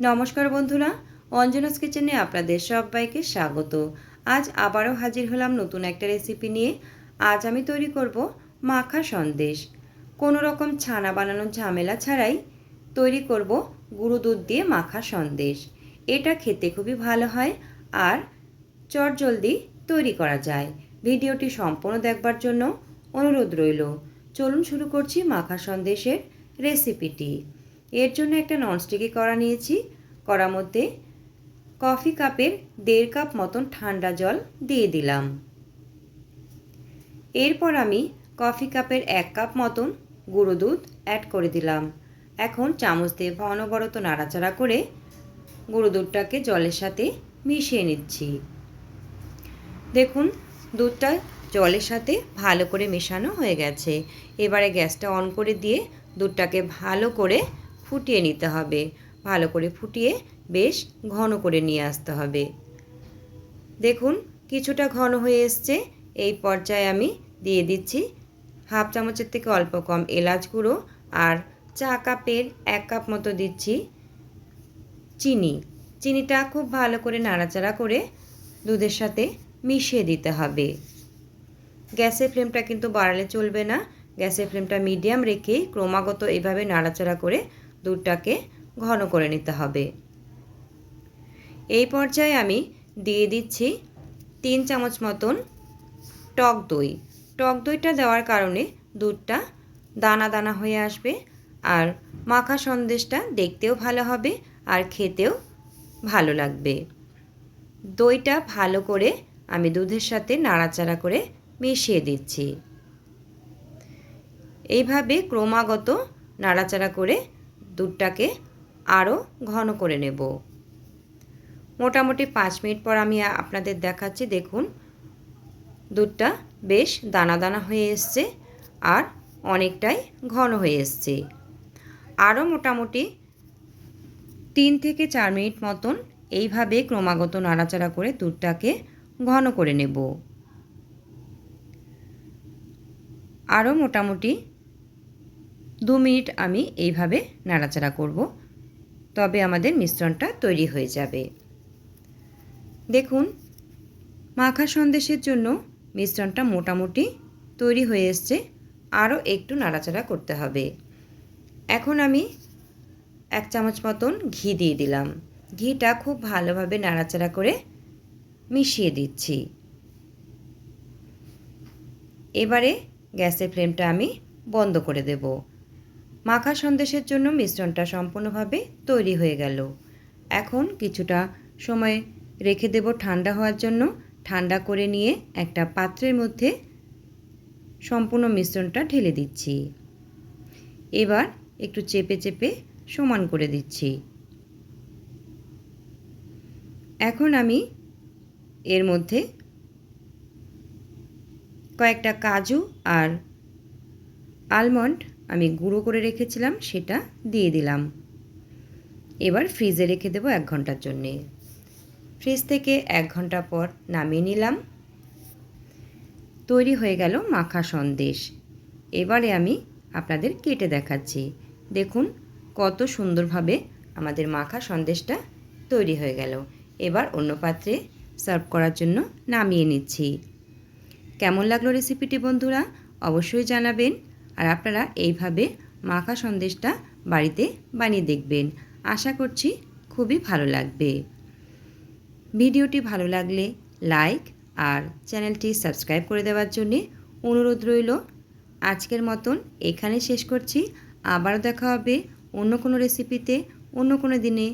নমস্কার বন্ধুরা, অঞ্জনাস কিচেনে আপনাদের সবাইকে স্বাগত। আজ আবারও হাজির হলাম নতুন একটা রেসিপি নিয়ে। আজ আমি তৈরি করব মাখা সন্দেশ। কোনো রকম ছানা বানানোর ঝামেলা ছাড়াই তৈরি করব গুঁড়ো দুধ দিয়ে মাখা সন্দেশ। এটা খেতে খুবই ভালো হয় আর চটজলদি তৈরি করা যায়। ভিডিওটি সম্পূর্ণ দেখবার জন্য অনুরোধ রইল। চলুন শুরু করছি মাখা সন্দেশের রেসিপিটি এর জন্য একটা ননস্টিকি কড়া নিয়েছি। কড়ার মধ্যে কফি কাপের দেড় কাপ মতন ঠান্ডা জল দিয়ে দিলাম। এরপর আমি কফি কাপের এক কাপ মতন গুঁড়ো দুধ অ্যাড করে দিলাম। এখন চামচ দিয়ে অনবরত নাড়াচাড়া করে গুঁড়ো দুধটাকে জলের সাথে মিশিয়ে নিচ্ছি। দেখুন, দুধটা জলের সাথে ভালো করে মেশানো হয়ে গেছে। এবারে গ্যাসটা অন করে দিয়ে দুধটাকে ভালো করে ফুটিয়ে নিতে হবে। ভালো করে ফুটিয়ে বেশ ঘন করে নিয়ে আসতে হবে। দেখুন, কিছুটা ঘন হয়ে এসছে। এই পর্যায়ে আমি দিয়ে দিচ্ছি হাফ চামচের থেকে অল্প কম এলাচ গুঁড়ো আর চা কাপের এক কাপ মতো দিচ্ছি চিনি। চিনিটা খুব ভালো করে নাড়াচাড়া করে দুধের সাথে মিশিয়ে দিতে হবে। গ্যাসের ফ্লেমটা কিন্তু বাড়ালে চলবে না। গ্যাসের ফ্লেমটা মিডিয়াম রেখে ক্রমাগত এভাবে নাড়াচাড়া করে দুধটাকে ঘন করে নিতে হবে। এই পর্যায়ে আমি দিয়ে দিচ্ছি তিন চামচ মতন টক দই। টক দইটা দেওয়ার কারণে দুধটা দানা দানা হয়ে আসবে আর মাখা সন্দেশটা দেখতেও ভালো হবে আর খেতেও ভালো লাগবে। দইটা ভালো করে আমি দুধের সাথে নাড়াচাড়া করে মিশিয়ে দিচ্ছি। এইভাবে ক্রমাগত নাড়াচাড়া করে দুধটাকে আরও ঘন করে নেব। মোটামুটি পাঁচ মিনিট পর আমি আপনাদের দেখাচ্ছি, দেখুন। দুধটা বেশ দানা দানা হয়ে এসছে আর অনেকটাই ঘন হয়ে এসছে। আরও মোটামুটি তিন থেকে চার মিনিট মতন এইভাবে ক্রমাগত নাড়াচাড়া করে দুধটাকে ঘন করে নেব। আরও মোটামুটি দু মিনিট আমি এইভাবে নাড়াচাড়া করব, তবে আমাদের মিশ্রণটা তৈরি হয়ে যাবে। দেখুন, মাখা সন্দেশের জন্য মিশ্রণটা মোটামুটি তৈরি হয়ে এসছে, আরও একটু নাড়াচাড়া করতে হবে। এখন আমি এক চামচ মতন ঘি দিয়ে দিলাম। ঘিটা খুব ভালোভাবে নাড়াচাড়া করে মিশিয়ে দিচ্ছি। এবারে গ্যাসের ফ্লেমটা আমি বন্ধ করে দেব। মাখা সন্দেশের জন্য মিশ্রণটা সম্পূর্ণভাবে তৈরি হয়ে গেল। এখন কিছুটা সময় রেখে দেব ঠান্ডা হওয়ার জন্য। ঠান্ডা করে নিয়ে একটা পাত্রের মধ্যে সম্পূর্ণ মিশ্রণটা ঢেলে দিচ্ছি। এবার একটু চেপে চেপে সমান করে দিচ্ছি। এখন আমি এর মধ্যে কয়েকটা কাজু আর আলমন্ড আমি গুঁড়ো করে রেখেছিলাম, সেটা দিয়ে দিলাম। এবার ফ্রিজে রেখে দেবো এক ঘণ্টার জন্যে। ফ্রিজ থেকে এক ঘণ্টা পর নামিয়ে নিলাম। তৈরি হয়ে গেল মাখা সন্দেশ। এবারে আমি আপনাদের কেটে দেখাচ্ছি। দেখুন কত সুন্দরভাবে আমাদের মাখা সন্দেশটা তৈরি হয়ে গেল। এবার অন্য পাত্রে সার্ভ করার জন্য নামিয়ে নিচ্ছি। কেমন লাগল রেসিপিটি বন্ধুরা, অবশ্যই জানাবেন। আর আপনারা এইভাবে মাখা সন্দেশটা বাড়িতে বানিয়ে দেখবেন। আশা করছি খুবই ভালো লাগবে। ভিডিওটি ভালো লাগলে লাইক আর চ্যানেলটি সাবস্ক্রাইব করে দেওয়ার জন্যে অনুরোধ রইল। আজকের মতন এখানে শেষ করছি। আবারও দেখা হবে অন্য কোনো রেসিপিতে অন্য কোনো দিনে।